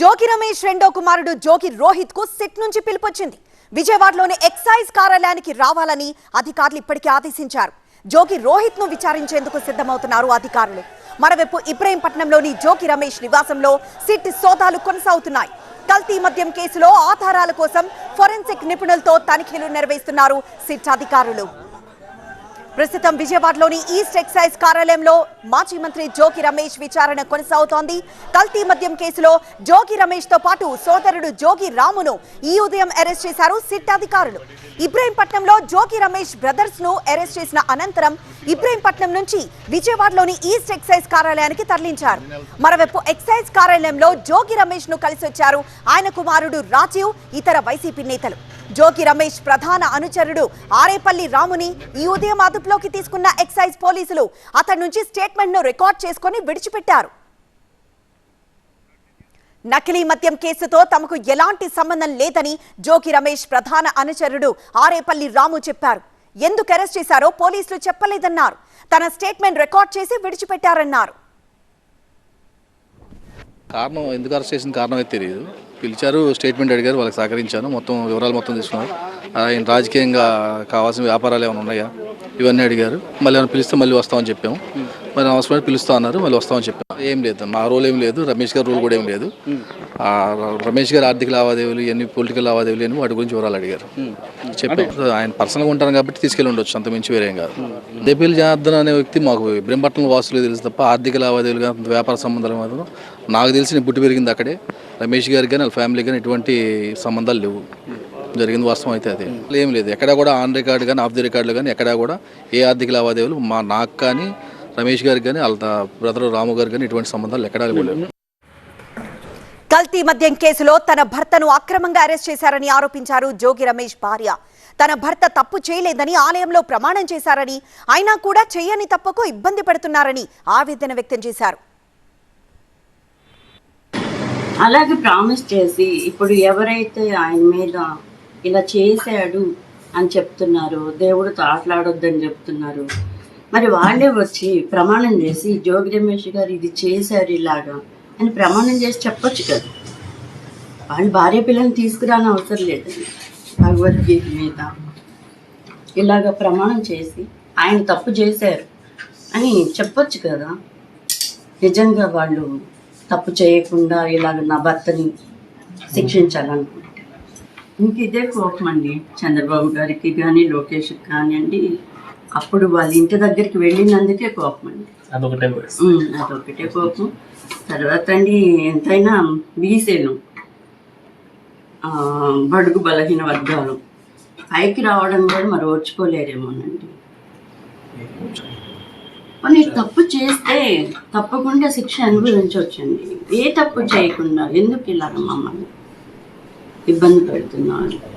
జోగి రమేష్ రెండో కుమారుడు జోగి రోహిత్కు సిట్ నుంచి పిలుపొచ్చింది. విజయవాడలోని ఎక్సైజ్ కార్యాలయానికి రావాలని అధికారులు ఇప్పటికే ఆదేశించారు. జోగి రోహిత్ను విచారించేందుకు సిద్ధమవుతున్నారు అధికారులు. మరోవైపు ఇబ్రహీంపట్నంలోని జోగి రమేష్ నివాసంలో సిట్ సోదాలు కొనసాగుతున్నాయి. కల్తీ మద్యం కేసులో ఆధారాల కోసం ఫోరెన్సిక్ నిపుణులతో తనిఖీలు నిర్వహిస్తున్నారు సిట్ అధికారులు. ప్రస్తుతం విజయవాడలోని ఈస్ట్ ఎక్సైజ్ కార్యాలయంలో మాజీ మంత్రి జోగి రమేష్ విచారణ కొనసాగుతోంది. కల్తీ మద్యం కేసులో జోగి రమేష్తో పాటు సోదరుడు జోగి రామును ఈ ఉదయం అరెస్ట్ చేశారు సిట్ అధికారులు ఇబ్రహీంపట్నంలో జోగి రమేష్ బ్రదర్స్ను అరెస్ట్ చేసిన అనంతరం ఇబ్రహీంపట్నం నుంచి విజయవాడలోని ఈస్ట్ ఎక్సైజ్ కార్యాలయానికి తరలించారు. మరోవైపు ఎక్సైజ్ కార్యాలయంలో జోగి రమేష్ను కలిసి వచ్చారు ఆయన కుమారుడు రాజీవ్ ఇతర వైసీపీ నేతలు. జోగి రమేష్ ప్రధాన అనుచరుడు ఆరేపల్లి రాముని ఈ ఉదయం అదుపులోకి తీసుకున్న ఎక్సైజ్ పోలీసులు అతడి నుంచి స్టేట్మెంట్ను రికార్డ్ చేసుకుని విడిచిపెట్టారు. నకిలీ మద్యం కేసుతో తమకు ఎలాంటి సంబంధం లేదని జోగి రమేష్ ప్రధాన అనుచరుడు ఆరేపల్లి రాము చెప్పారు. ఎందుకు అరెస్ట్ చేశారో పోలీసులు చెప్పలేదన్నారు. తన స్టేట్మెంట్ రికార్డ్ చేసి విడిచిపెట్టారన్నారు. కారణం ఎందుకు అరెస్ట్ చేసిన కారణం అయితే తెలియదు పిలిచారు స్టేట్మెంట్ అడిగారు వాళ్ళకి సహకరించాను. మొత్తం వివరాలు మొత్తం తీసుకున్నారు ఆయన రాజకీయంగా కావాల్సిన వ్యాపారాలు ఏమైనా ఉన్నాయా? ఇవన్నీ అడిగారు. మళ్ళీ ఏమైనా పిలిస్తే మళ్ళీ వస్తామని చెప్పాము. మరి అవసరమైతే పిలుస్తా అన్నారు మళ్ళీ వస్తామని చెప్పాము. ఏం లేదు మా రోల్ ఏం లేదు రమేష్ గారి రోల్ కూడా ఏం లేదు. రమేష్ గారి ఆర్థిక లావాదేవీలు ఎన్ని పొలిటికల్ లావాదేవీలు అని వాటి గురించి వివరాలు అడిగారు. చెప్పాము. ఆయన పర్సనల్గా ఉంటారు కాబట్టి తీసుకెళ్ళి ఉండొచ్చు అంత మించి వేరేం కాదు. దేపేలు జనార్దన్ అనే వ్యక్తి మాకు ఇబ్రహీంపట్నం వాసులు తెలుసు తప్ప ఆర్థిక లావాదేవీలు కానీ వ్యాపార సంబంధాలు మాత్రం నాకు తెలిసి నేను పుట్టి పెరిగింది అక్కడే. రమేష్ గారికి కానీ వాళ్ళ ఫ్యామిలీ కానీ ఎటువంటి సంబంధాలు లేవు. జరిగింది వాస్తవం అయితే అదే. ఏం లేదు. ఎక్కడ కూడా ఆన్ రికార్డు కానీ ఆఫ్ ది రికార్డులు కానీ ఎక్కడా కూడా ఏ ఆర్థిక లావాదేవీలు మా నాకు కానీ రమేష్ గారికి కానీ వాళ్ళ బ్రదర్ రాము గారు కానీ ఎటువంటి సంబంధాలు ఎక్కడా లేవు. కల్తీ మద్యం కేసులో తన భర్తను అక్రమంగా అరెస్ట్ చేశారని ఆరోపించారు జోగి రమేష్ భార్య. తన భర్త తప్పు చేయలేదని ఆలయంలో ప్రమాణం చేశారని అయినా కూడా చేయని తప్పకు ఇబ్బంది పెడుతున్నారని ఆవేదన వ్యక్తం చేశారు. అలాగే ప్రామిస్ చేసి ఇప్పుడు ఎవరైతే ఆయన మీద ఇలా చేశాడు అని చెప్తున్నారు దేవుడితో ఆటలాడొద్దని చెప్తున్నారు మరి వాళ్ళే వచ్చి ప్రమాణం చేసి జోగి రమేష్ గారు ఇది చేశారు ఇలాగా అని ప్రమాణం చేసి చెప్పొచ్చు కదా. వాళ్ళు భార్య పిల్లల్ని తీసుకురాని అవసరం లేదు భగవద్గీత మీద. ఇలాగ ప్రమాణం చేసి ఆయన తప్పు చేశారు అని చెప్పొచ్చు కదా. నిజంగా వాళ్ళు తప్పు చేయకుండా ఇలాగ నా భర్తని శిక్షించాలనుకుంటే ఇంక ఇదే కోపం అండి. చంద్రబాబు గారికి కానీ లోకేష్కి కానివ్వండి అప్పుడు వాళ్ళ ఇంటి దగ్గరికి వెళ్ళినందుకే కోపం అండి. అదొకటే కోపం. తర్వాత అండి ఎంతైనా బీసీలు ఆ, బడుగు బలహీన వర్గాలు. పైకి రావడం కూడా మరి ఓర్చుకోలేరేమోనండి. కొన్ని తప్పు చేస్తే తప్పకుండా శిక్ష అనుభవించవచ్చండి. ఏ తప్పు చేయకుండా ఎందుకు ఇలా మమ్మల్ని ఇబ్బంది పెడుతున్నారు?